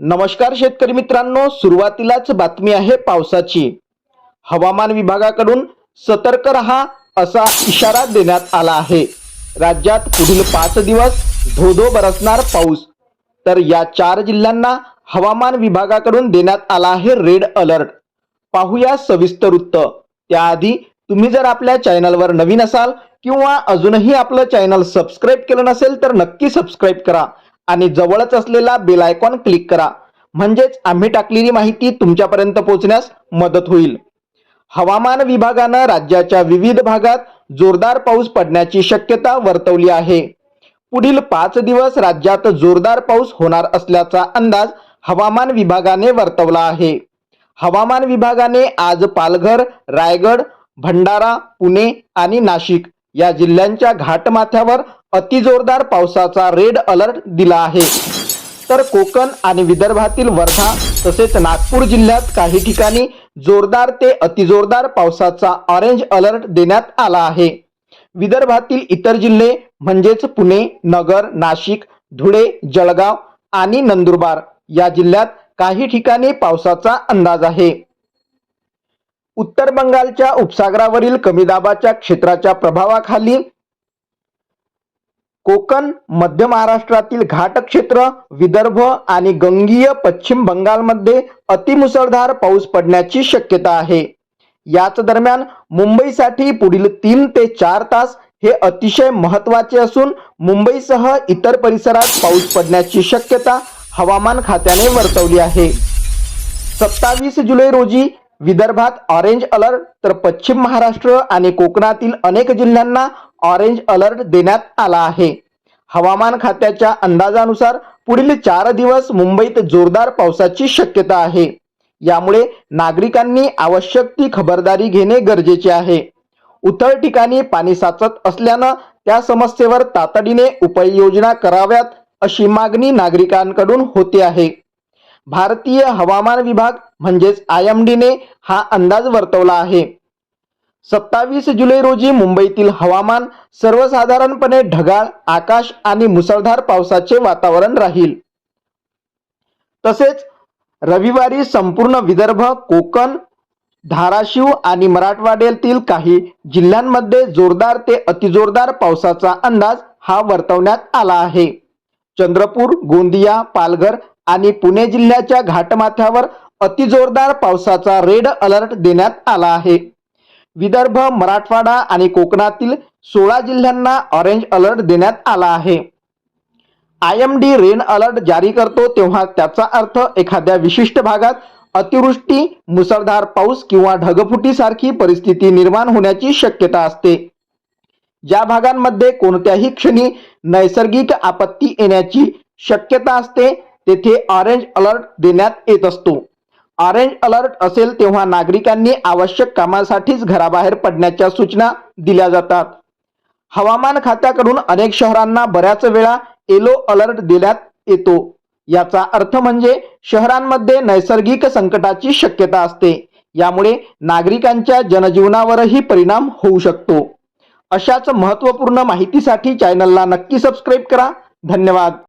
नमस्कार शेतकरी मित्रांनो सुरुवातीलाच बातमी आहे पावसाची. हवामान विभागाकडून सतर्क रहा असा इशारा देण्यात आला आहे. राज्यात पुढील पाच दिवस धोधो बरसणार पाऊस. तर या चार जिल्ह्यांना हवामान विभागाकडून देण्यात आला आहे रेड अलर्ट. पाहूया सविस्तर वृत्त त्याआधी तुम्ही जर आपल्या चॅनलवर नवीन असाल किंवा अजूनही आपलं चॅनल सबस्क्राईब केलं नसेल तर नक्की सबस्क्राईब करा. आणि जवळच असलेला बेल आयकॉन क्लिक करा. म्हणजेच आम्ही टाकलेली माहिती तुमच्यापर्यंत पोहोचण्यास मदत होईल. हवामान विभागानं राज्याच्या विविध भागात जोरदार पाऊस पडण्याची शक्यता वर्तवली आहे. पुढील पाच दिवस राज्यात जोरदार पाऊस होणार असल्याचा अंदाज हवामान विभागाने वर्तवला आहे. हवामान विभागाने आज पालघर रायगड भंडारा पुणे आणि नाशिक या जिल्ह्यांच्या घाटमाथ्यावर अतिजोरदार पावसाचा रेड अलर्ट दिला आहे. तर कोकण आणि विदर्भातील वर्धा तसेच नागपूर जिल्ह्यात काही ठिकाणी जोरदार ते अतिजोरदार पावसाचा ऑरेंज अलर्ट देण्यात आला आहे. विदर्भातील इतर जिल्हे म्हणजेच पुणे नगर नाशिक धुळे जळगाव आणि नंदुरबार या जिल्ह्यात काही ठिकाणी पावसाचा अंदाज आहे. उत्तर बंगालच्या उपसागरावरील कमी दाबाच्या क्षेत्राच्या प्रभावाखाली कोकण मध्य महाराष्ट्रातील घाट क्षेत्र विदर्भ आणि गंगीय पश्चिम बंगालमध्ये अतिमुसळधार पाऊस पडण्याची शक्यता आहे. याच दरम्यान मुंबईसाठी पुढील तीन ते चार तास हे अतिशय महत्त्वाचे असून मुंबईसह इतर परिसरात पाऊस पडण्याची शक्यता हवामान खात्याने वर्तवली आहे. सत्तावीस जुलै रोजी विदर्भात ऑरेंज अलर्ट तर पश्चिम महाराष्ट्र आणि कोकणातील अनेक जिल्ह्यांना ऑरेंज अलर्ट देण्यात आला आहे. हवामान खात्याच्या अंदाजानुसार पुढील चार दिवस मुंबईत जोरदार पावसाची शक्यता आहे. यामुळे नागरिकांनी आवश्यक ती खबरदारी घेणे गरजेचे आहे. उथळ ठिकाणी पाणी साचत असल्यानं त्या समस्येवर तातडीने उपाययोजना कराव्यात अशी मागणी नागरिकांकडून होते आहे. भारतीय हवामान विभाग म्हणजेच आय एम डीने हा अंदाज वर्तवला आहे. सत्तावीस जुलै रोजी मुंबईतील हवामान सर्वसाधारणपणे ढगाळ आकाश आणि मुसळधार पावसाचे वातावरण राहील. तसेच रविवारी संपूर्ण विदर्भ कोकण धाराशिव आणि मराठवाड्यातील काही जिल्ह्यांमध्ये जोरदार ते अतिजोरदार पावसाचा अंदाज हा वर्तवण्यात आला आहे. चंद्रपूर गोंदिया पालघर आणि पुणे जिल्ह्याच्या घाटमाथ्यावर अतिजोरदार पावसाचा रेड अलर्ट देण्यात आला आहे. विदर्भ मराठवाडा आणि कोकणातील सोळा जिल्ह्यांना ऑरेंज अलर्ट देण्यात आला आहे. I M D rain alert जारी करतो तेव्हा त्याचा अर्थ एखाद्या विशिष्ट भागात अतिवृष्टी मुसळधार पाऊस किंवा ढगफुटीसारखी परिस्थिती निर्माण होण्याची शक्यता असते. ज्या भागांमध्ये कोणत्याही क्षणी नैसर्गिक आपत्ती येण्याची शक्यता असते तेथे ऑरेंज अलर्ट देण्यात येत असतो. ऑरेंज अलर्ट असेल तेव्हा नागरिकांनी आवश्यक कामासाठीच घराबाहेर पडण्याच्या सूचना दिल्या जातात. हवामान खात्याकडून अनेक शहरांना बऱ्याच वेळा येलो अलर्ट देण्यात येतो. याचा अर्थ म्हणजे शहरांमध्ये नैसर्गिक संकटाची शक्यता असते. यामुळे नागरिकांच्या जनजीवनावरही परिणाम होऊ शकतो. अशाच महत्त्वपूर्ण माहितीसाठी चॅनलला नक्की सबस्क्राईब करा. धन्यवाद.